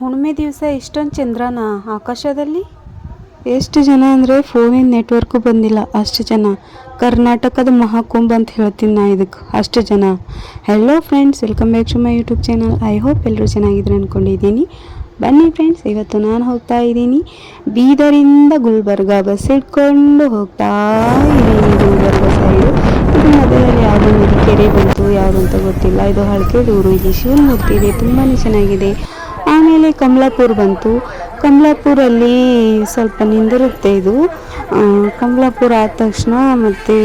ಹುಣ್ಣಿಮೆ ದಿವಸ ಇಷ್ಟೊಂದು ಚಂದ್ರನ ಆಕಾಶದಲ್ಲಿ? ಎಷ್ಟು ಜನ ಅಂದರೆ ಫೋನಿನ ನೆಟ್ವರ್ಕು ಬಂದಿಲ್ಲ, ಅಷ್ಟು ಜನ. ಕರ್ನಾಟಕದ ಮಹಾಕುಂಭ ಅಂತ ಹೇಳ್ತೀನಿ ನಾ ಇದಕ್ಕೆ ಅಷ್ಟು ಜನ. Hello friends welcome back to my YouTube channel I hope ಎಲ್ಲರೂ ಚೆನ್ನಾಗಿದ್ರು ಅಂದ್ಕೊಂಡಿದ್ದೀನಿ ಬನ್ನಿ ಫ್ರೆಂಡ್ಸ್ ಇವತ್ತು ನಾನು ಹೋಗ್ತಾ ಇದ್ದೀನಿ. ಬೀದರಿಂದ ಗುಲ್ಬರ್ಗ ಬಸ್ ಇಟ್ಕೊಂಡು ಹೋಗ್ತಾ ಇದ್ದೀನಿ ಗುಲ್ಬರ್ಗ ಸೈಡು ಇದು ಮೊದಲಲ್ಲಿ ಯಾವುದೋ ಕೆರೆ ಬಂತು, ಯಾವುದು ಅಂತ ಗೊತ್ತಿಲ್ಲ. ಇದು ಹಳಕೆಡೂರು ಇಲ್ಲಿ ಶಿವನ ಮೂರ್ತಿ ಇದೆ ತುಂಬಾ ಚೆನ್ನಾಗಿದೆ. ಆಮೇಲೆ ಕಮಲಾಪುರ ಬಂತು. ಕಮಲಾಪುರಲ್ಲಿ ಸ್ವಲ್ಪ ನಿಂದಿರುತ್ತೆ ಇದು. ಕಮಲಾಪುರ ಆದ ತಕ್ಷಣ ಮತ್ತು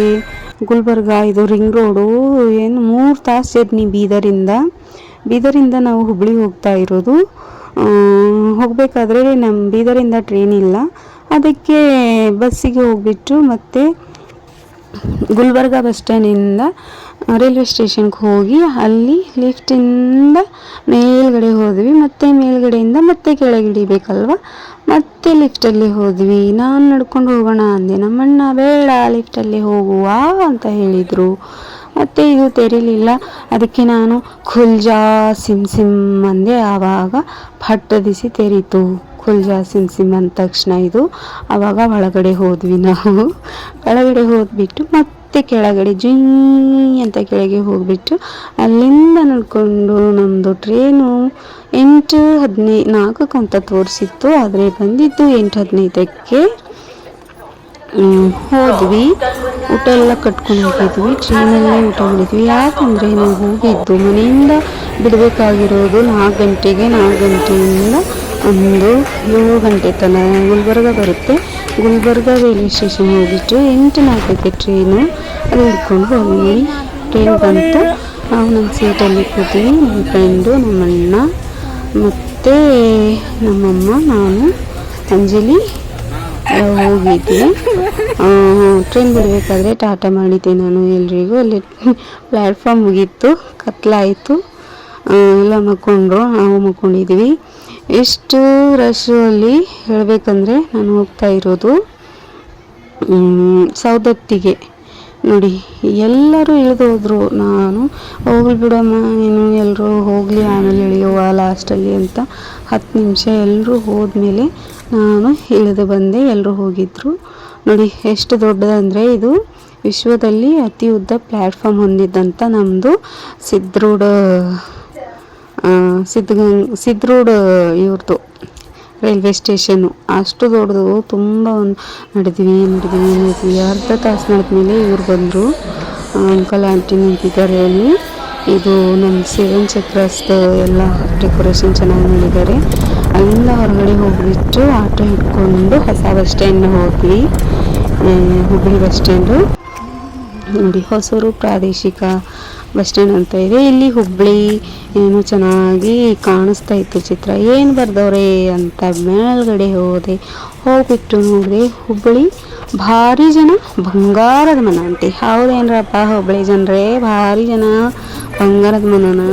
ಗುಲ್ಬರ್ಗ, ಇದು ರಿಂಗ್ ರೋಡು, ಏನು ಮೂರು ತಾಸು ಜರ್ನಿ ಬೀದರಿಂದ. ಬೀದರಿಂದ ನಾವು ಹುಬ್ಳಿ ಹೋಗ್ತಾ ಇರೋದು. ಹೋಗಬೇಕಾದ್ರೆ ನಮ್ಮ ಬೀದರಿಂದ ಟ್ರೈನ್ ಇಲ್ಲ. ಅದಕ್ಕೆ ಬಸ್ಸಿಗೆ ಹೋಗ್ಬಿಟ್ಟು ಮತ್ತೆ ಗುಲ್ಬರ್ಗ ಬಸ್ ಸ್ಟ್ಯಾಂಡಿಂದ ರೈಲ್ವೆ ಸ್ಟೇಷನ್ಗೆ ಹೋಗಿ ಅಲ್ಲಿ ಲಿಫ್ಟಿಂದ ಮೇಲ್ಗಡೆ ಹೋದ್ವಿ. ಮತ್ತೆ ಮೇಲ್ಗಡೆಯಿಂದ ಮತ್ತೆ ಕೆಳಗೆ ಇಳಿಬೇಕಲ್ವ ಮತ್ತೆ ಲಿಫ್ಟಲ್ಲಿ ಹೋದ್ವಿ. ನಾನು ನಡ್ಕೊಂಡು ಹೋಗೋಣ ಅಂದೆ. ನಮ್ಮಣ್ಣ, ಬೇಡ, ಲಿಫ್ಟಲ್ಲಿ ಹೋಗುವ ಅಂತ ಹೇಳಿದರು. ಮತ್ತೆ ಇದು ತೆರೀಲಿಲ್ಲ. ಅದಕ್ಕೆ ನಾನು ಖುಲ್ಜಾ ಸಿಮ್ ಸಿಮ್ ಅಂದೆ. ಆವಾಗ ಪಟ್ಟದಿಸಿ ತೆರೀತು. ಖುಲ್ಜಾ ಸಿಮ್ ಸಿಮ್ ಅಂದ ತಕ್ಷಣ ಇದು. ಅವಾಗ ಒಳಗಡೆ ಹೋದ್ವಿ ನಾವು. ಒಳಗಡೆ ಹೋದ್ಬಿಟ್ಟು ಮತ್ತೆ ಕೆಳಗಡೆ ಜುಯ್ ಅಂತ ಕೆಳಗೆ ಹೋಗ್ಬಿಟ್ಟು ಅಲ್ಲಿಂದ ನಡ್ಕೊಂಡು ನಮ್ಮದು ಟ್ರೇನು ಎಂಟು ಹದಿನೈ ನಾಲ್ಕಕ್ಕೆ ಅಂತ ತೋರಿಸಿತ್ತು. ಆದರೆ ಬಂದಿದ್ದು ಎಂಟು ಹದಿನೈದಕ್ಕೆ ಹೋದ್ವಿ. ಊಟ ಎಲ್ಲ ಕಟ್ಕೊಂಡು ಹೋಗಿದ್ವಿ. ಟ್ರೈನಲ್ಲೇ ಊಟ ಮಾಡಿದ್ವಿ. ಯಾಕಂದರೆ ನಾವು ಹೋಗಿದ್ದು ಮನೆಯಿಂದ ಬಿಡಬೇಕಾಗಿರೋದು ನಾಲ್ಕು ಗಂಟೆಗೆ ನಾಲ್ಕು ಗಂಟೆಯಿಂದ ಒಂದು ಏಳು ಗಂಟೆ ತನಕ ಗುಲ್ಬರ್ಗ ಬರುತ್ತೆ. ಗುಲ್ಬರ್ಗ ರೈಲ್ವೆ ಸ್ಟೇಷನ್ ಹೋಗಿಟ್ಟು ಎಂಟು ನಾಲ್ಕಕ್ಕೆ ಟ್ರೈನು ಅದು ಹಿಡ್ಕೊಂಡು ಹೋಗಿ ಟ್ರೈನ್ ಬಂತು. ನಾವು ನಮ್ಮ ಸೀಟಲ್ಲಿ ಕೂತೀವಿ. ನಮ್ಮ ಫ್ರೆಂಡು ನಮ್ಮಣ್ಣ ಮತ್ತು ನಮ್ಮಮ್ಮ, ನಾನು, ಅಂಜಲಿ ಹೋಗಿದ್ವಿ. ಟ್ರೈನ್ ಬಿಡಬೇಕಾದ್ರೆ ಟಾಟಾ ಮಾಡಿದ್ದೆ ನಾನು ಎಲ್ರಿಗೂ. ಅಲ್ಲಿ ಪ್ಲ್ಯಾಟ್ಫಾರ್ಮ್ ಮುಗೀತು. ಕತ್ಲಾಯಿತು. ಎಲ್ಲ ಮಕ್ಕೊಂಡ್ರು. ನಾವು ಮಕ್ಕೊಂಡಿದ್ವಿ. ಎಷ್ಟು ರಶ್ಶು ಅಲ್ಲಿ ಹೇಳಬೇಕಂದ್ರೆ ನಾನು ಹೋಗ್ತಾ ಇರೋದು ಸೌದತ್ತಿಗೆ ನೋಡಿ, ಎಲ್ಲರೂ ಇಳಿದು ಹೋದರು. ನಾನು, ಹೋಗ್ಲಿ ಬಿಡಮ್ಮ, ನೀನು ಎಲ್ಲರೂ ಹೋಗಲಿ, ಆಮೇಲೆ ಇಳಿಯುವ ಲಾಸ್ಟಲ್ಲಿ ಅಂತ ಹತ್ತು ನಿಮಿಷ ಎಲ್ಲರೂ ಹೋದ್ಮೇಲೆ ನಾನು ಇಳಿದು ಬಂದೆ ಎಲ್ಲರೂ ಹೋಗಿದ್ರು. ನೋಡಿ, ಎಷ್ಟು ದೊಡ್ಡದಂದರೆ ಇದು ವಿಶ್ವದಲ್ಲಿ ಅತಿ ಉದ್ದ ಪ್ಲ್ಯಾಟ್ಫಾರ್ಮ್ ಹೊಂದಿದ್ದಂಥ ನಮ್ಮದು ಸಿದ್ರೋಡ್ ಸಿದ್ಧಗಂಗ್, ಸಿದ್ರೋಡ್ ಇವ್ರದ್ದು ರೈಲ್ವೆ ಸ್ಟೇಷನ್ನು. ಅಷ್ಟು ದೊಡ್ಡದು, ತುಂಬ ಒಂದು ನಡೆದ್ವಿ ನಡೆದ್ವಿ ಅರ್ಧ ತಾಸು ನಡೆದ್ಮೇಲೆ ಇವ್ರು ಬಂದರು. ಅಂಕಲ್, ಆಂಟಿ ನಿಂತಿದ್ದಾರೆ ಅಲ್ಲಿ. ಇದು ನಮ್ಮ ಸೆವೆನ್ ಚಕ್ರಸ್ದು ಎಲ್ಲ ಡೆಕೋರೇಷನ್ ಚೆನ್ನಾಗಿ ಮಾಡಿದ್ದಾರೆ. ಅಲ್ಲಿಂದ ಹೊರಗಡೆ ಹೋಗಿಬಿಟ್ಟು ಆಟೋ ಹಿಡ್ಕೊಂಡು ಹೊಸ ಬಸ್ ಸ್ಟ್ಯಾಂಡ್ ಹೋದ್ವಿ. Hubballi bus stand. ನೋಡಿ, ಹೊಸೂರು ಪ್ರಾದೇಶಿಕ ಬಸ್ ಸ್ಟ್ಯಾಂಡ್ ಅಂತ ಇದೆ ಇಲ್ಲಿ ಹುಬ್ಬಳ್ಳಿ ಏನು ಚೆನ್ನಾಗಿ ಕಾಣಿಸ್ತಾ ಇತ್ತು ಚಿತ್ರ. ಏನು ಬರ್ದವ್ರೆ ಅಂತ ಮೇಲ್ಗಡೆ ಹೋದೆ. ಹೋಗ್ಬಿಟ್ಟು ನೋಡಿದೆ ಹುಬ್ಬಳ್ಳಿ ಭಾರಿ ಜನ, ಬಂಗಾರದ ಮನ ಅಂತೆ ಹೌದೇನ್ರಪ್ಪ ಹುಬ್ಬಳ್ಳಿ ಜನರೇ, ಭಾರಿ ಜನ ಬಂಗಾರದ ಮನನ.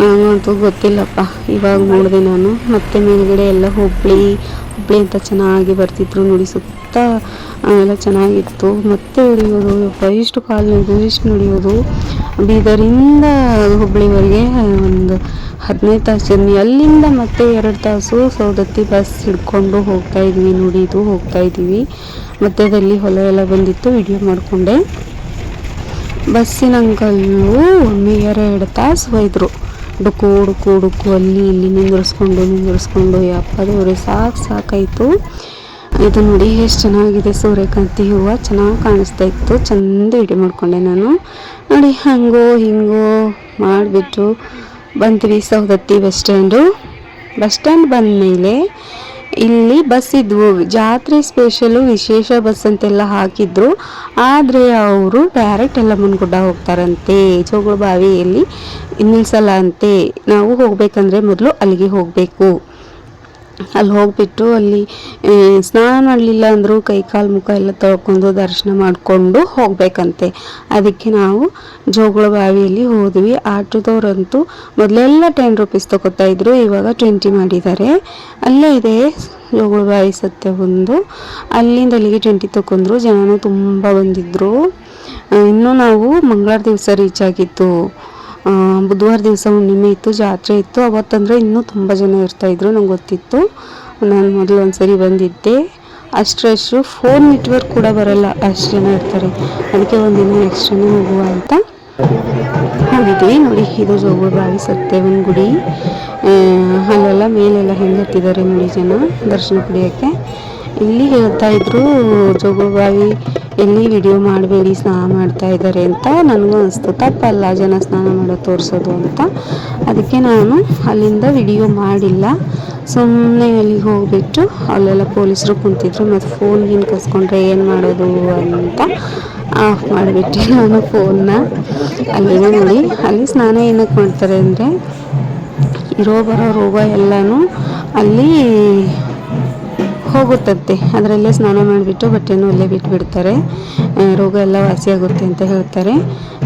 ನನಗಂತೂ ಗೊತ್ತಿಲ್ಲಪ್ಪ. ಇವಾಗ ನೋಡಿದೆ ನಾನು. ಮತ್ತೆ ಮೇಲ್ಗಡೆ ಎಲ್ಲ ಹುಬ್ಬಳ್ಳಿ ಹುಬ್ಬಳ್ಳಿ ಅಂತ ಚೆನ್ನಾಗಿ ಬರ್ತಿದ್ರು ನೋಡಿ, ಸುತ್ತ ಎಲ್ಲ ಚೆನ್ನಾಗಿತ್ತು. ಮತ್ತೆ ಹೊಡೆಯೋದು ಇಷ್ಟು ಕಾಲು ನಡೆಯೋದು ಇಷ್ಟು ನಡೆಯೋದು. ಬೀದರಿಂದ ಹುಬ್ಬಳ್ಳಿವರೆಗೆ ಒಂದು ಹದಿನೈದು ತಾಸು ಜರ್ನಿ ಅಲ್ಲಿಂದ ಮತ್ತೆ ಎರಡು ತಾಸು ಸೌದತ್ತಿ ಬಸ್ ಹಿಡ್ಕೊಂಡು ಹೋಗ್ತಾ ಇದ್ವಿ ನೋಡಿ ಇದು ಹೋಗ್ತಾ ಇದ್ದೀವಿ ಮಧ್ಯದಲ್ಲಿ ಹೊಲ ಎಲ್ಲ ಬಂದಿತ್ತು ವಿಡಿಯೋ ಮಾಡಿಕೊಂಡೆ. ಬಸ್ಸಿನ ಅಂಕಲ್ಲು ಒಮ್ಮೆ ಎರಡು ತಾಸು ಒಯ್ದರು ಡುಕು ಡುಕು ಹುಡುಕು ಅಲ್ಲಿ, ಇಲ್ಲಿ, ನಿಂದಿರಿಸ್ಕೊಂಡು ನಿಂದಿರಿಸ್ಕೊಂಡು, ಯಪ್ಪ ಸಾಕು, ಸಾಕಾಯಿತು. ಇದು ನೋಡಿ ಎಷ್ಟು ಚೆನ್ನಾಗಿದೆ ಸೂರ್ಯಕಾಂತಿ ಹೂವು. ಚೆನ್ನಾಗಿ ಕಾಣಿಸ್ತಾ ಇತ್ತು. ಚಂದ ಇಡಿ ಮಾಡ್ಕೊಂಡೆ ನಾನು. ನೋಡಿ, ಹಂಗೋ ಹಿಂಗೋ ಮಾಡಿಬಿಟ್ಟು ಬಂದ್ವಿ Saundatti bus stand. Bus stand ಬಂದಮೇಲೆ ಇಲ್ಲಿ ಬಸ್ ಇದ್ವು. ಜಾತ್ರೆ ಸ್ಪೆಷಲು ವಿಶೇಷ ಬಸ್ ಅಂತೆಲ್ಲ ಹಾಕಿದ್ರು. ಆದರೆ ಅವರು ಡೈರೆಕ್ಟ್ ಎಲ್ಲ ಮುನ್ಗುಡ್ಡ ಹೋಗ್ತಾರಂತೆ. ಜೋಗುಳ ಬಾವಿಯಲ್ಲಿ ನಿಲ್ಸಲ್ಲ ಅಂತೆ. ನಾವು ಹೋಗಬೇಕಂದ್ರೆ ಮೊದಲು ಅಲ್ಲಿಗೆ ಹೋಗಬೇಕು. ಅಲ್ಲಿ ಹೋಗ್ಬಿಟ್ಟು ಅಲ್ಲಿ ಸ್ನಾನ ಮಾಡಲಿಲ್ಲ ಅಂದರೂ ಕೈ ಕಾಲು ಮುಖ ಎಲ್ಲ ತೊಳ್ಕೊಂಡು ದರ್ಶನ ಮಾಡಿಕೊಂಡು ಹೋಗಬೇಕಂತೆ. ಅದಕ್ಕೆ ನಾವು ಜೋಗುಳ ಬಾವಿಯಲ್ಲಿ ಹೋದ್ವಿ. ಆಟೋದವ್ರಂತೂ ಮೊದಲೆಲ್ಲ ಟೆನ್ ರುಪೀಸ್ ತೊಗೋತಾ ಇದ್ರು, ಇವಾಗ ಟ್ವೆಂಟಿ ಮಾಡಿದ್ದಾರೆ. ಅಲ್ಲೇ ಇದೆ ಜೋಗುಳ ಬಾವಿ ಸತ್ಯ ಒಂದು. ಅಲ್ಲಿಂದ ಅಲ್ಲಿಗೆ ಟ್ವೆಂಟಿ ತೊಗೊಂಡ್ರು, ಜನನೂ ತುಂಬ ಬಂದಿದ್ದರು ಇನ್ನೂ ನಾವು ಮಂಗಳವಾರ ದಿವಸ ರೀಚ್ ಆಗಿತ್ತು. ಬುಧವಾರ ದಿವಸ ಹುಣ್ಣಿಮೆ ಇತ್ತು, ಜಾತ್ರೆ ಇತ್ತು. ಅವತ್ತಂದರೆ ಇನ್ನೂ ತುಂಬ ಜನ ಇರ್ತಾಯಿದ್ರು ನಂಗೆ ಗೊತ್ತಿತ್ತು. ನಾನು ಮೊದಲು ಒಂದ್ಸರಿ ಬಂದಿದ್ದೆ. ಅಷ್ಟರಷ್ಟು ಫೋನ್ ನೆಟ್ವರ್ಕ್ ಕೂಡ ಬರಲ್ಲ, ಅಷ್ಟು ಜನ ಇರ್ತಾರೆ. ಅದಕ್ಕೆ ಒಂದಿನ ಎಕ್ಸ್ಟ್ರಾನೇ ಹೋಗುವ ಅಂತ. ಹೋಗಿದ್ವಿ ನೋಡಿ, ಇದು ಜೋಗುಳ ಬಾವಿ ಸತ್ಯವನ ಗುಡಿ. ಅಲ್ಲೆಲ್ಲ ಮೇಲೆಲ್ಲ ಹೆಂಗೆ ಹತ್ತಿದ್ದಾರೆ ನೋಡಿ ಜನ, ದರ್ಶನ ಪಡೆಯೋಕ್ಕೆ. ಇಲ್ಲಿ ಹೇಳ್ತಾ ಇದ್ರು ಬಾವಿ ಎಲ್ಲಿ ವಿಡಿಯೋ ಮಾಡಬೇಡಿ ಸ್ನಾನ ಮಾಡ್ತಾ ಇದ್ದಾರೆ ಅಂತ ನನಗೂ ಅನಿಸ್ತು ತಪ್ಪಲ್ಲ, ಜನ ಸ್ನಾನ ಮಾಡೋ ತೋರಿಸೋದು ಅಂತ. ಅದಕ್ಕೆ ನಾನು ಅಲ್ಲಿಂದ ವಿಡಿಯೋ ಮಾಡಿಲ್ಲ. ಸುಮ್ಮನೆ ಅಲ್ಲಿಗೆ ಹೋಗಿಬಿಟ್ಟು ಅಲ್ಲೆಲ್ಲ ಪೊಲೀಸರು ಕುಂತಿದ್ರು ಮತ್ತು ಫೋನ್ ಹಿಂಗೆ ಕಸ್ಕೊಂಡ್ರೆ ಏನು ಮಾಡೋದು ಅಂತ ಆಫ್ ಮಾಡಿಬಿಟ್ಟೆ ನಾನು ಫೋನ್ನ ಅಲ್ಲಿಗೆ ನೋಡಿ. ಅಲ್ಲಿ ಸ್ನಾನ ಏನಕ್ಕೆ ಮಾಡ್ತಾರೆ ಅಂದರೆ, ಇರೋ ಬರೋ ರೋಗ ಎಲ್ಲನೂ ಅಲ್ಲಿ ಹೋಗುತ್ತಂತೆ. ಅದರಲ್ಲೇ ಸ್ನಾನ ಮಾಡಿಬಿಟ್ಟು ಬಟ್ಟೆಯನ್ನು ಅಲ್ಲೇ ಬಿಟ್ಟುಬಿಡ್ತಾರೆ ರೋಗ ಎಲ್ಲ ವಾಸಿಯಾಗುತ್ತೆ ಅಂತ ಹೇಳ್ತಾರೆ.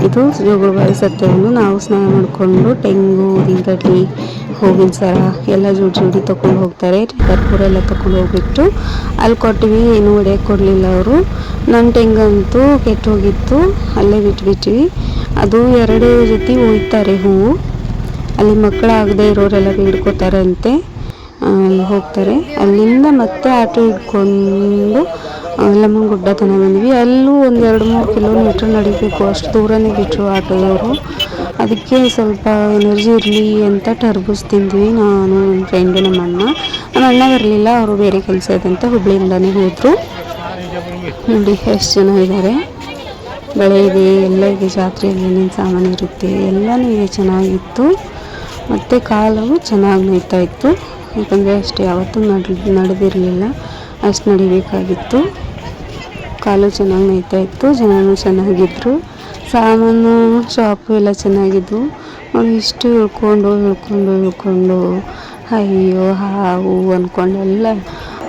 ಇದು ಜೋಗುಳಬಾವಿ ಸತ್ಯವನ್ನು ನಾವು ಸ್ನಾನ ಮಾಡಿಕೊಂಡು ತೆಂಗು ಉದ್ದಿನಕಡ್ಡಿ ಹೂವಿನ ಸರ ಎಲ್ಲ ಜೋಡಿ ಜೋಡಿ ತೊಗೊಂಡು ಹೋಗ್ತಾರೆ. ಕರ್ಪೂರ ಎಲ್ಲ ತೊಗೊಂಡು ಹೋಗ್ಬಿಟ್ಟು ಅಲ್ಲಿ ಕೊಟ್ವಿ ಏನು ಒಡೆಯಕ್ಕೆ ಕೊಡಲಿಲ್ಲ ಅವರು. ನನ್ನ ತೆಂಗಂತೂ ಕೆಟ್ಟು ಹೋಗಿತ್ತು. ಅಲ್ಲೇ ಬಿಟ್ಬಿಟ್ವಿ ಅದು ಎರಡು ಜೊತೆ ಒಯ್ತಾರೆ ಹೂವು. ಅಲ್ಲಿ ಮಕ್ಕಳಾಗದೆ ಇರೋರೆಲ್ಲ ಬೇಡ್ಕೋತಾರಂತೆ. ಹೋಗ್ತಾರೆ. ಅಲ್ಲಿಂದ ಮತ್ತೆ ಆಟೋ ಹಿಡ್ಕೊಂಡು ಲಮ್ಮನ ಗುಡ್ಡ ತನಕ ಬಂದ್ವಿ. ಅಲ್ಲೂ ಒಂದು ಎರಡು ಮೂರು ಕಿಲೋಮೀಟ್ರ್ ನಡಿಬೇಕು. ಅಷ್ಟು ದೂರನೇ ಬಿಟ್ಟರು ಆಟೋದವರು. ಅದಕ್ಕೆ ಸ್ವಲ್ಪ ಎನರ್ಜಿ ಇರಲಿ ಅಂತ ಟರ್ಬೂಸ್ ತಿಂದ್ವಿ. ನಾನು ನನ್ನ ಫ್ರೆಂಡು ನಮ್ಮ ಅಣ್ಣ. ನಮ್ಮ ಅಣ್ಣ ಬರಲಿಲ್ಲ. ಅವರು ಬೇರೆ ಕೆಲಸ ಇದೆ ಅಂತ ಹುಬ್ಳಿಯಿಂದನೇ ಹೋದರು. ನೋಡಿ, ಎಷ್ಟು ಜನ ಇದ್ದಾರೆ ಬೆಳೆ ಇದೆ, ಎಲ್ಲ ಇದೆ ಜಾತ್ರೆಯಲ್ಲಿ ಏನೇನು ಸಾಮಾನು ಇರುತ್ತೆ. ಎಲ್ಲನೂ ಇದೆ, ಚೆನ್ನಾಗಿತ್ತು. ಮತ್ತು ಕಾಲವು ಚೆನ್ನಾಗಿ ನೋಯ್ತಾ ಇತ್ತು. ಯಾಕಂದರೆ ಅಷ್ಟು ಯಾವತ್ತೂ ನಡ್, ನಡೆದಿರಲಿಲ್ಲ. ಅಷ್ಟು ನಡಿಬೇಕಾಗಿತ್ತು. ಕಾಲು ಚೆನ್ನಾಗಿ ನೋಯ್ತಾ ಇತ್ತು. ಜನನೂ ಚೆನ್ನಾಗಿದ್ದರು ಸಾಮಾನು ಶಾಪು ಎಲ್ಲ ಚೆನ್ನಾಗಿದ್ವು. ನಾವು ಇಷ್ಟು ಉಳ್ಕೊಂಡು ಉಳ್ಕೊಂಡು ಇಳ್ಕೊಂಡು ಅಯ್ಯೋ, ಹಾವು ಅಂದ್ಕೊಂಡೆಲ್ಲ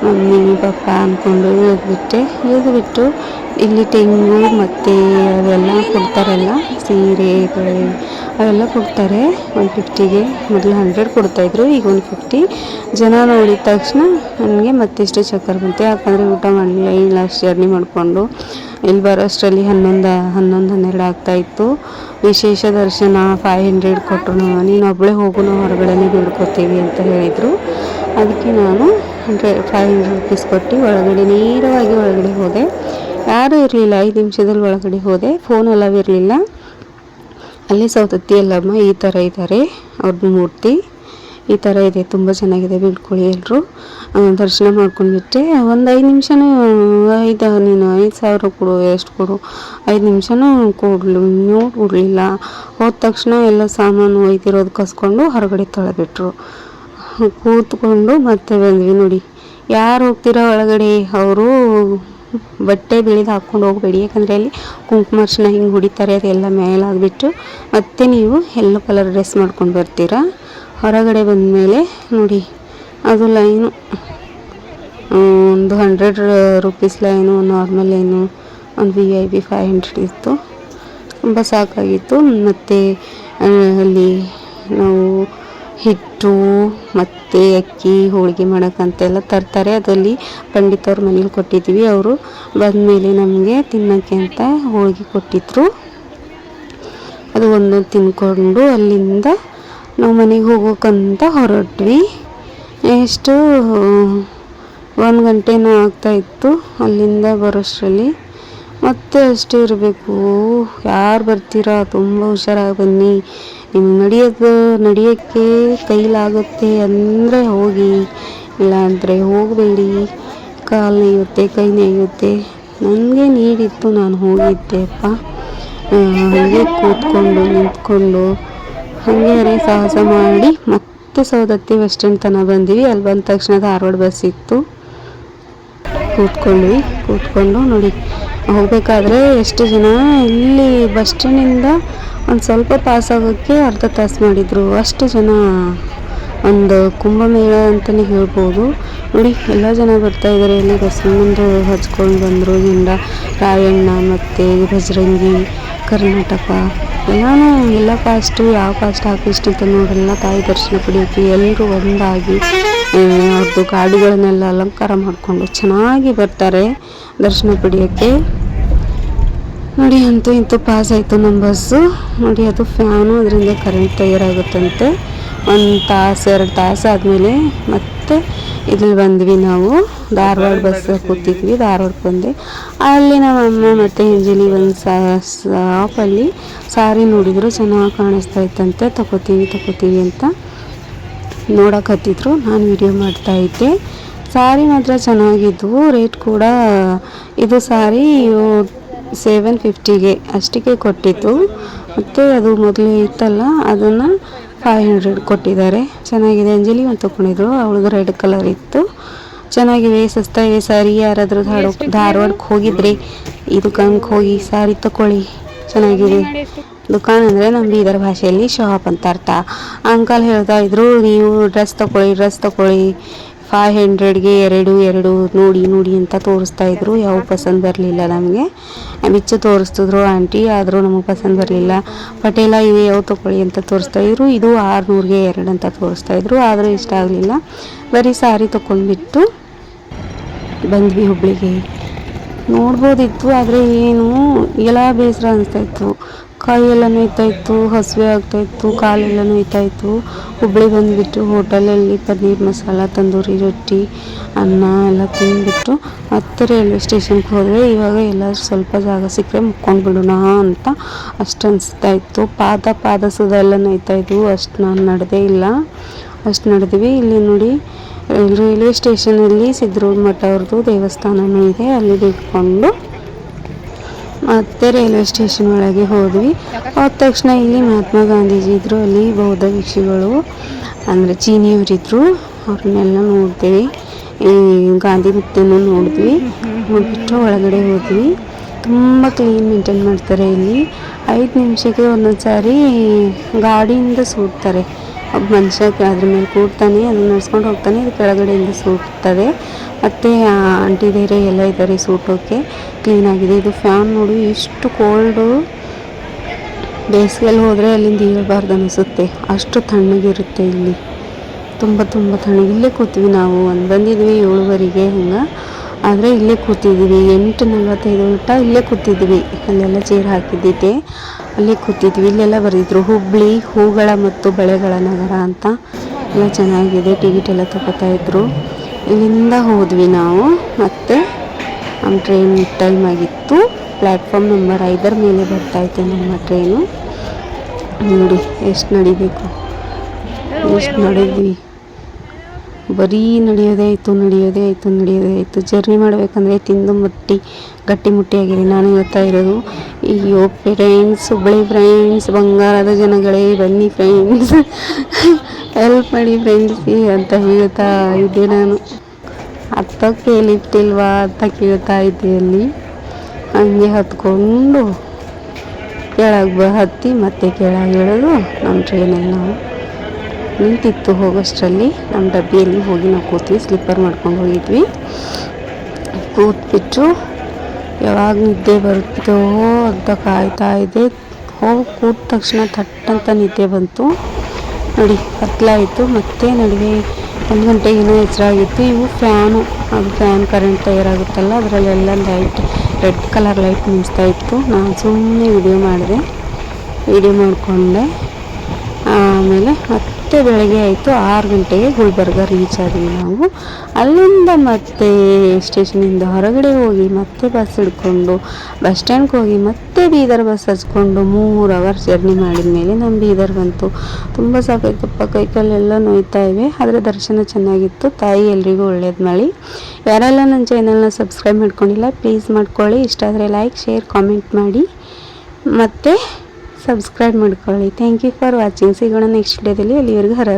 ಮಮ್ಮಿ, ಪಪ್ಪ ಅಂದ್ಕೊಂಡು ಇಳಿದ್ಬಿಟ್ಟೆ ಇಳಿದ್ಬಿಟ್ಟು ಇಲ್ಲಿ ತೆಂಗು, ಮತ್ತು ಅವೆಲ್ಲ ಕೊಡ್ತಾರಲ್ಲ, ಸೀರೆ ಅವೆಲ್ಲ ಕೊಡ್ತಾರೆ. ಒನ್ ಫಿಫ್ಟಿಗೆ ಮೊದಲು ಹಂಡ್ರೆಡ್ ಕೊಡ್ತಾಯಿದ್ರು ಈಗ ಒನ್ ಫಿಫ್ಟಿ ಜನ ನೋಡಿದ ತಕ್ಷಣ ನನಗೆ ಮತ್ತಿಷ್ಟು ಚಕ್ಕರ್ ಬಂತು. ಯಾಕಂದರೆ ಊಟ ಮಾಡಲಿಲ್ಲ. ಈ ಲಾಸ್ಟ್ ಜರ್ನಿ ಮಾಡಿಕೊಂಡು ಇಲ್ಲಿ ಬರೋಷ್ಟರಲ್ಲಿ ಹನ್ನೊಂದು ಹನ್ನೊಂದು, ಹನ್ನೆರಡು ಆಗ್ತಾಯಿತ್ತು ವಿಶೇಷ ದರ್ಶನ ಫೈವ್ ಹಂಡ್ರೆಡ್ ಕೊಟ್ಟರು ನೀನು ಒಬ್ಬಳೇ ಹೋಗು ನಾವು ಹೊರಗಡೆನೇ ಬಿಡ್ಕೋತೀವಿ ಅಂತ ಹೇಳಿದರು. ಅದಕ್ಕೆ ನಾನು ಹಂಡ್ರೆಡ್ ಫೈವ್ ಹಂಡ್ರೆಡ್ ರುಪೀಸ್ ಕೊಟ್ಟು ಒಳಗಡೆ ನೇರವಾಗಿ ಒಳಗಡೆ ಹೋದೆ. ಯಾರೂ ಇರಲಿಲ್ಲ. ಐದು ನಿಮಿಷದಲ್ಲಿ ಒಳಗಡೆ ಹೋದೆ. ಫೋನ್ ಅಲವ್ ಇರಲಿಲ್ಲ. ಅಲ್ಲಿ ಸೌತತ್ತಿ ಎಲ್ಲಮ್ಮ ಈ ಥರ ಇದ್ದಾರೆ ಅವ್ರದ್ದು ಮೂರ್ತಿ ಈ ಥರ ಇದೆ. ತುಂಬ ಚೆನ್ನಾಗಿದೆ ಬೀಳ್ಕೊಳ್ಳಿ ಎಲ್ಲರೂ ದರ್ಶನ ಮಾಡ್ಕೊಂಡ್ಬಿಟ್ಟೆ ಒಂದು ಐದು ನಿಮಿಷನೂ, ಐದು, ನೀನು ಐದು ಸಾವಿರ ಕೊಡು, ಎಷ್ಟು ಕೊಡು, ಐದು ನಿಮಿಷನೂ ಕೊಡ್ಲು, ನೋಡ್ಬಿಡ್ಲಿಲ್ಲ. ಹೋದ ತಕ್ಷಣ ಎಲ್ಲ ಸಾಮಾನು ಒಯ್ದಿರೋದು ಕಸ್ಕೊಂಡು ಹೊರಗಡೆ ತೊಳೆದ್ಬಿಟ್ರು. ಕೂತ್ಕೊಂಡು ಮತ್ತೆ ಬಂದ್ವಿ ನೋಡಿ. ಯಾರು ಹೋಗ್ತೀರಾ ಒಳಗಡೆ, ಅವರು ಬಟ್ಟೆ ಬಿಳಿದು ಹಾಕ್ಕೊಂಡು ಹೋಗಬೇಡಿ. ಯಾಕಂದರೆ ಅಲ್ಲಿ ಕುಂಕುಮ ಅರ್ಶನ ಹಿಂಗೆ ಹೊಡಿತಾರೆ, ಅದೆಲ್ಲ ಮೇಲಾಗ್ಬಿಟ್ಟು. ಮತ್ತೆ ನೀವು ಎಲ್ಲೋ ಕಲರ್ ಡ್ರೆಸ್ ಮಾಡ್ಕೊಂಡು ಬರ್ತೀರಾ? ಹೊರಗಡೆ ಬಂದಮೇಲೆ ನೋಡಿ, ಅದು ಲೈನು ಒಂದು hundred rupees line normal line, ಒಂದು V I P five hundred ಇತ್ತು. ತುಂಬ ಸಾಕಾಗಿತ್ತು. ಮತ್ತು ಅಲ್ಲಿ ಹಿಟ್ಟು, ಮತ್ತು ಅಕ್ಕಿ, ಹೋಳಿಗೆ ಮಾಡೋಕ್ಕಂತೆಲ್ಲ ತರ್ತಾರೆ. ಅದಲ್ಲಿ ಪಂಡಿತವ್ರ ಮನೇಲಿ ಕೊಟ್ಟಿದ್ವಿ ಅವರು ಬಂದಮೇಲೆ ನಮಗೆ ತಿನ್ನೋಕ್ಕೆ ಅಂತ ಹೋಳಿಗೆ ಕೊಟ್ಟಿದ್ರು. ಅದು ಒಂದೊಂದು ತಿನ್ಕೊಂಡು ಅಲ್ಲಿಂದ ನಾವು ಮನೆಗೆ ಹೋಗೋಕ್ಕಂತ ಹೊರಟ್ವಿ. ಎಷ್ಟು, ಒಂದು ಗಂಟೆನೂ ಆಗ್ತಾಯಿತ್ತು ಅಲ್ಲಿಂದ ಬರೋಷ್ಟರಲ್ಲಿ. ಮತ್ತೆ ಅಷ್ಟೇ ಇರಬೇಕು. ಯಾರು ಬರ್ತೀರಾ? ತುಂಬ ಹುಷಾರಾಗಿ ಬನ್ನಿ. ನಿಮ್ಗೆ ನಡೆಯೋದು, ನಡೆಯೋಕ್ಕೆ ಕೈಲಾಗುತ್ತೆ ಅಂದರೆ ಹೋಗಿ, ಇಲ್ಲಾಂದರೆ ಹೋಗಬೇಡಿ. ಕಾಲು ನೆಯ್ಯುತ್ತೆ, ಕೈ ನೋಯುತ್ತೆ ನನಗೆ ನೀಡಿತ್ತು ನಾನು ಹೋಗಿದ್ದೆಪ್ಪ. ಹಾಗೆ ಕೂತ್ಕೊಂಡು, ನಿಂತ್ಕೊಂಡು ಹಾಗೆ ಸಾಹಸ ಮಾಡಿ ಮತ್ತೆ ಸೌದತ್ತಿ ಬಸ್ ಸ್ಟ್ಯಾಂಡ್ ತನಕ ಬಂದ್ವಿ. ಅಲ್ಲಿ ಬಂದ ತಕ್ಷಣ ಧಾರವಾಡ ಬಸ್ ಇತ್ತು. ಕೂತ್ಕೊಂಡ್ವಿ ಕೂತ್ಕೊಂಡು ನೋಡಿ. ಹೋಗ್ಬೇಕಾದ್ರೆ ಎಷ್ಟು ಜನ? ಇಲ್ಲಿ ಬಸ್ ಸ್ಟ್ಯಾಂಡಿಂದ ಒಂದು ಸ್ವಲ್ಪ ಪಾಸ್ ಆಗೋಕ್ಕೆ ಅರ್ಧ ತಾಸು ಮಾಡಿದರು. ಅಷ್ಟು ಜನ ಒಂದು ಕುಂಭಮೇಳ ಅಂತಲೇ ಹೇಳ್ಬೋದು. ನೋಡಿ, ಎಲ್ಲ ಜನ ಬರ್ತಾ ಇದ್ದಾರೆ ಇಲ್ಲಿ ಬಸವಣ್ಣಂದು ಹಚ್ಕೊಂಡು ಬಂದರು. ಗಿಂಡ ರಾಯಣ್ಣ ಮತ್ತು ಭಜರಂಗಿ, ಕರ್ನಾಟಕ. ಎಲ್ಲನೂ ಎಲ್ಲ ಕಾಸ್ಟು ಯಾವ ಕಾಸ್ಟ್ ಆ ಅಂತ ಅಂತ ಎಲ್ಲ ತಾಯಿ ದರ್ಶನ ಪಡೆಯೋಕ್ಕೆ ಎಲ್ಲರೂ ಒಂದಾಗಿ. ಅವ್ರದ್ದು ಗಾಡಿಗಳನ್ನೆಲ್ಲ ಅಲಂಕಾರ ಮಾಡಿಕೊಂಡು ಚೆನ್ನಾಗಿ ಬರ್ತಾರೆ ದರ್ಶನ ಪಡೆಯೋಕ್ಕೆ. ನೋಡಿ ಅಂತೂ ಇಂತೂ ಪಾಸ್ ಆಯಿತು ನಮ್ಮ ಬಸ್ಸು ನೋಡಿ ಅದು ಫ್ಯಾನು ಅದರಿಂದ ಕರೆಂಟ್ ತಯಾರಾಗುತ್ತಂತೆ ಒಂದು ತಾಸು, ಎರಡು ತಾಸು ಆದಮೇಲೆ ಮತ್ತೆ ಇಲ್ಲಿ ಬಂದ್ವಿ ನಾವು. ಧಾರವಾಡ ಬಸ್ ಕೂತಿದ್ವಿ ಧಾರವಾಡಕ್ಕೆ ಬಂದೆ ಅಲ್ಲಿ ನಮ್ಮ ಅಮ್ಮ ಮತ್ತು ಅಂಜಲಿ ಒಂದು ಶಾಪಲ್ಲಿ ಸಾರಿ ನೋಡಿದ್ರು, ಚೆನ್ನಾಗಿ ಕಾಣಿಸ್ತಾ ಇತ್ತಂತೆ. ತಗೋತೀವಿ ತಗೋತೀವಿ ಅಂತ. ನೋಡಕ್ಕೆ ಹತ್ತಿದ್ರು ನಾನು ವಿಡಿಯೋ ಮಾಡ್ತಾ ಇದ್ದೆ. ಸಾರಿ ಮಾತ್ರ ಚೆನ್ನಾಗಿದ್ವು. ರೇಟ್ ಕೂಡ ಇದು ಸಾರಿ ಸೆವೆನ್ ಫಿಫ್ಟಿಗೆ ಅಷ್ಟಕ್ಕೆ ಕೊಟ್ಟಿತ್ತು. ಮತ್ತು ಅದು ಮೊದಲು ಇತ್ತಲ್ಲ ಅದನ್ನು ಫೈವ್ ಹಂಡ್ರೆಡ್ ಕೊಟ್ಟಿದ್ದಾರೆ. ಚೆನ್ನಾಗಿದೆ ಅಂಜಲಿ ಒಂದು ತೊಗೊಂಡಿದ್ರು ಅವಳಿಗೆ ರೆಡ್ ಕಲರ್ ಇತ್ತು. ಚೆನ್ನಾಗಿವೆ ಸಸ್ತಾ ಇವೆ ಸಾರಿ ಯಾರಾದರೂ ಧಾರವಾಡ ಧಾರವಾಡಕ್ಕೆ ಹೋಗಿದ್ರೆ ಇದು ದುಕಾನ್ಗೆ ಹೋಗಿ ಸಾರಿ ತಗೊಳ್ಳಿ ಚೆನ್ನಾಗಿದೆ. ದುಕಾನ್ ಅಂದರೆ ನಮ್ಮ ಬೀದರ್ ಭಾಷೆಯಲ್ಲಿ ಶಾಪ್ ಅಂತ ಅರ್ಥ. ಅಂಕಲ್ ಹೇಳ್ತಾ ಇದ್ರು, ನೀವು ಡ್ರೆಸ್ ತಗೊಳ್ಳಿ ಡ್ರೆಸ್ ತಗೊಳ್ಳಿ ಫೈವ್ ಹಂಡ್ರೆಡ್ಗೆ ಎರಡು ಎರಡು, ನೋಡಿ ನೋಡಿ ಅಂತ ತೋರಿಸ್ತಾ ಇದ್ರು. ಯಾವ ಪಸಂದ್ ಬರಲಿಲ್ಲ ನಮಗೆ. ಬಿಚ್ಚು ತೋರಿಸ್ತಿದ್ರು, ಆಂಟಿ, ಆದರೂ ನಮಗೆ ಪಸಂದ್ ಬರಲಿಲ್ಲ. ಪಟೇಲ ಇವೆ, ಯಾವ ತಗೊಳ್ಳಿ ಅಂತ ತೋರಿಸ್ತಾ ಇದ್ರು. ಇದು ಆರುನೂರಿಗೆ ಎರಡು ಅಂತ ತೋರಿಸ್ತಾ ಇದ್ರು. ಆದರೂ ಇಷ್ಟ ಆಗಲಿಲ್ಲ. ಬರೀ ಸಾರಿ ತೊಗೊಂಡ್ಬಿಟ್ಟು ಬಂದ್ವಿ ಹುಬ್ಳಿಗೆ. ನೋಡ್ಬೋದಿತ್ತು, ಆದರೆ ಏನು. ಎಲ್ಲ ಬೇಸರ ಅನಿಸ್ತಾ ಇತ್ತು. ಕೈಯೆಲ್ಲ ನೋಯ್ತಾ ಇತ್ತು, ಹಸಿವೆ ಆಗ್ತಾಯಿತ್ತು ಕಾಲೆಲ್ಲ ನೋಯ್ತಾ ಇತ್ತು. ಹುಬ್ಳಿ ಬಂದುಬಿಟ್ಟು ಹೋಟೆಲಲ್ಲಿ ಪನ್ನೀರ್ ಮಸಾಲ, ತಂದೂರಿ ರೊಟ್ಟಿ, ಅನ್ನ ಎಲ್ಲ ತಿಂದುಬಿಟ್ಟು ಮತ್ತೆ ರೈಲ್ವೆ ಸ್ಟೇಷನ್ಗೆ ಹೋದರೆ ಇವಾಗ ಎಲ್ಲಾದ್ರೂ ಸ್ವಲ್ಪ ಜಾಗ ಸಿಕ್ಕರೆ ಮುಕ್ಕೊಂಡು ಬಿಡೋಣ ಅಂತ ಅಷ್ಟು ಅನಿಸ್ತಾ ಇತ್ತು. ಪಾದ ಪಾದ ಸುದ ಎಲ್ಲ ನೋಯ್ತಾ ಇದ್ವು. ಅಷ್ಟು ನಾನು ನಡೆದೇ ಇಲ್ಲ. ಅಷ್ಟು ನಡೆದ್ವಿ. ಇಲ್ಲಿ ನೋಡಿ, ರೈಲ್ವೆ ಸ್ಟೇಷನಲ್ಲಿ ಸಿದ್ಧರೂಢ ಮಠ ಅವ್ರದ್ದು ದೇವಸ್ಥಾನವೂ ಇದೆ. ಅಲ್ಲಿ ಬಿಟ್ಕೊಂಡು ಮತ್ತೆ ರೈಲ್ವೆ ಸ್ಟೇಷನ್ ಒಳಗೆ ಹೋದ್ವಿ. ಹೋದ ತಕ್ಷಣ ಇಲ್ಲಿ ಮಹಾತ್ಮ ಗಾಂಧೀಜಿ ಇದ್ದರು ಅಲ್ಲಿ ಬೌದ್ಧ ಭಿಕ್ಷುಗಳು, ಅಂದರೆ ಚೀನಿಯವರಿದ್ದರು ಅವ್ರನ್ನೆಲ್ಲ ನೋಡ್ತೀವಿ. ಈ ಗಾಂಧಿ ಮುಕ್ತಿಯನ್ನು ನೋಡಿದ್ವಿ. ನೋಡಿಬಿಟ್ಟು ಒಳಗಡೆ ಹೋದ್ವಿ. ತುಂಬ ಕ್ಲೀನ್ ಮೇಂಟೈನ್ ಮಾಡ್ತಾರೆ ಇಲ್ಲಿ. ಐದು ನಿಮಿಷಕ್ಕೆ ಒಂದೊಂದು ಸಾರಿ ಗಾಡಿಯಿಂದ ಸುಡ್ತಾರೆ ಒಬ್ಬ ಮನುಷ್ಯ ಅದ್ರ ಮೇಲೆ ಕೂಡ್ತಾನೆ, ಅದನ್ನ ನಡ್ಸ್ಕೊಂಡು ಹೋಗ್ತಾನೆ, ಇದು ಕೆಳಗಡೆಯಿಂದ ಸೂಟ್ತದೆ ಮತ್ತು ಆಂಟಿ ಬೇರೆ ಎಲ್ಲ ಇದ್ದಾರೆ ಕ್ಲೀನ್ ಆಗಿದೆ. ಇದು ಫ್ಯಾನ್ ನೋಡು, ಇಷ್ಟು ಕೋಲ್ಡು ಬೇಸಿಗೆಯಲ್ಲಿ ಹೋದರೆ ಅಲ್ಲಿಂದ ಇರಬಾರ್ದು ಅನಿಸುತ್ತೆ. ಅಷ್ಟು ತಣ್ಣಗಿರುತ್ತೆ ಇಲ್ಲಿ. ತುಂಬ ತುಂಬ ತಣ್ಣಗೆ ಇಲ್ಲೇ ಕೂತೀವಿ ನಾವು. ಒಂದು ಬಂದಿದ್ವಿ ಏಳುವರೆಗೆ, ಹಂಗೆ. ಆದರೆ ಇಲ್ಲೇ ಕೂತಿದ್ವಿ ಎಂಟು ನಲ್ವತ್ತೈದು ಊಟ ಇಲ್ಲೇ ಕೂತಿದ್ವಿ ಅಲ್ಲೆಲ್ಲ ಚೇರ್ ಹಾಕಿದ್ದಿದ್ದೆ. ಅಲ್ಲೇ ಕೂತಿದ್ವಿ. ಇಲ್ಲೆಲ್ಲ ಬರೆದಿದ್ರು ಹುಬ್ಬಳ್ಳಿ ಹೂಗಳ ಮತ್ತು ಬಳೆಗಳ ನಗರ ಅಂತ. ಎಲ್ಲ ಚೆನ್ನಾಗಿದೆ. ಟಿಕೆಟ್ ಎಲ್ಲ ತಗೋತಾ ಇದ್ರು. ಇಲ್ಲಿಂದ ಹೋದ್ವಿ ನಾವು. ಮತ್ತು ನಮ್ಮ ಟ್ರೈನ್ ಟೈಮ್ ಆಗಿತ್ತು. ಪ್ಲ್ಯಾಟ್ಫಾರ್ಮ್ ನಂಬರ್ ಐದರ ಮೇಲೆ ಬರ್ತಾಯಿತ್ತು ನಮ್ಮ ಟ್ರೈನು. ನೋಡಿ, ಎಷ್ಟು ನಡಿಬೇಕು. ಎಷ್ಟು ನಡೆದ್ವಿ. ಬರೀ ನಡೆಯೋದೇ ಆಯಿತು ನಡೆಯೋದೇ ಆಯಿತು ನಡೆಯೋದೇ ಆಯಿತು. ಜರ್ನಿ ಮಾಡಬೇಕಂದ್ರೆ ತಿಂದು ಮುಟ್ಟಿ, ಗಟ್ಟಿ ಮುಟ್ಟಿಯಾಗಿರಿ ನಾನು ಹೇಳ್ತಾ ಇರೋದು, ಅಯ್ಯೋ ಫ್ರೆಂಡ್ಸ್ ಹುಬ್ಬಳ್ಳಿ ಫ್ರೆಂಡ್ಸ್ ಬಂಗಾರದ ಜನಗಳೇ, ಬನ್ನಿ ಫ್ರೆಂಡ್ಸ್ ಹೆಲ್ಪ್ ಮಾಡಿ ಫ್ರೆಂಡ್ಸ್ ಅಂತ ಹೇಳ್ತಾ ಇದ್ದೆ ನಾನು. ಹತ್ತೋಕ್ಕೆ ಲಿಫ್ಟ್ ಇಲ್ವಾ ಅಂತ ಕೇಳ್ತಾ ಇದ್ದೆ ಅಲ್ಲಿ. ಹಂಗೆ ಹತ್ಕೊಂಡು ಕೆಳಗೆ ಬ, ಹತ್ತಿ ಮತ್ತೆ ಕೆಳಗೆ ಇಳಿದು ನಮ್ಮ ಟ್ರೈನಲ್ಲಿ ನಾವು. ನಿಂತಿತ್ತು ಹೋಗೋಷ್ಟರಲ್ಲಿ. ನಮ್ಮ ಡಬ್ಬಿಯಲ್ಲಿ ಹೋಗಿ ನಾವು ಕೂತ್ವಿ ಸ್ಲಿಪ್ಪರ್ ಮಾಡ್ಕೊಂಡು ಹೋಗಿದ್ವಿ. ಕೂತ್ಬಿಟ್ಟು ಯಾವಾಗ ನಿದ್ದೆ ಬರುತ್ತೋ ಅಂತ ಕಾಯ್ತಾ ಇದೆ ಹೋಗಿ ಕೂತ ತಕ್ಷಣ ಥಟ್ಟಂತ ನಿದ್ದೆ ಬಂತು. ನೋಡಿ ಕತ್ಲಾಯಿತು ಮತ್ತೆ ನಡುವೆ ಒಂದು ಗಂಟೆಗೆ ಏನೋ ಹೆಸರಾಗಿತ್ತು ಇವು ಫ್ಯಾನು, ಅದು ಫ್ಯಾನ್ ಕರೆಂಟ್ ತಯಾರಾಗುತ್ತಲ್ಲ, ಅದರಲ್ಲೆಲ್ಲ ಲೈಟ್, ರೆಡ್ ಕಲರ್ ಲೈಟ್ ಮಿಂಚ್ತಾ ಇತ್ತು. ನಾನು ಸುಮ್ಮನೆ ವಿಡಿಯೋ ಮಾಡಿದೆ. ವಿಡಿಯೋ ಮಾಡಿಕೊಂಡೆ. ಆಮೇಲೆ ಮತ್ತೆ ಬೆಳಗ್ಗೆ ಆಯಿತು, ಆರು ಗಂಟೆಗೆ ಗುಲ್ಬರ್ಗ ರೀಚ್ ಆದ್ವಿ ನಾವು. ಅಲ್ಲಿಂದ ಮತ್ತೆ ಸ್ಟೇಷನಿಂದ ಹೊರಗಡೆ ಹೋಗಿ ಮತ್ತೆ ಬಸ್ ಹಿಡ್ಕೊಂಡು ಬಸ್ ಸ್ಟ್ಯಾಂಡ್ಗೆ ಹೋಗಿ ಮತ್ತೆ ಬೀದರ್ ಬಸ್ ಹಚ್ಕೊಂಡು ಮೂರು ಅವರ್ ಜರ್ನಿ ಮಾಡಿದ ಮೇಲೆ ನಮ್ಮ ಬೀದರ್ ಬಂತು. ತುಂಬ ಸಾಕಾಯ್ತಪ್ಪ ಕೈ ಕಾಲೆಲ್ಲ ನೋಯ್ತಾ ಇವೆ, ಆದರೆ ದರ್ಶನ ಚೆನ್ನಾಗಿತ್ತು. ತಾಯಿ ಎಲ್ರಿಗೂ ಒಳ್ಳೇದು ಮಾಡಿ ಯಾರೆಲ್ಲ ನನ್ನ ಚಾನಲ್ನ ಸಬ್ಸ್ಕ್ರೈಬ್ ಮಾಡ್ಕೊಂಡಿಲ್ಲ ಪ್ಲೀಸ್ ಮಾಡ್ಕೊಳ್ಳಿ. ಇಷ್ಟ ಆದರೆ ಲೈಕ್ ಶೇರ್ ಕಾಮೆಂಟ್ ಮಾಡಿ. ಮತ್ತು ಸಬ್ಸ್ಕ್ರೈಬ್ ಮಾಡ್ಕೊಳ್ಳಿ. ಥ್ಯಾಂಕ್ ಯು ಫಾರ್ ವಾಚಿಂಗ್ ಸಿಗೋಣ ನೆಕ್ಸ್ಟ್ ಡೇದಲ್ಲಿ ಅಲ್ಲಿವರೆಗೂ ಹರ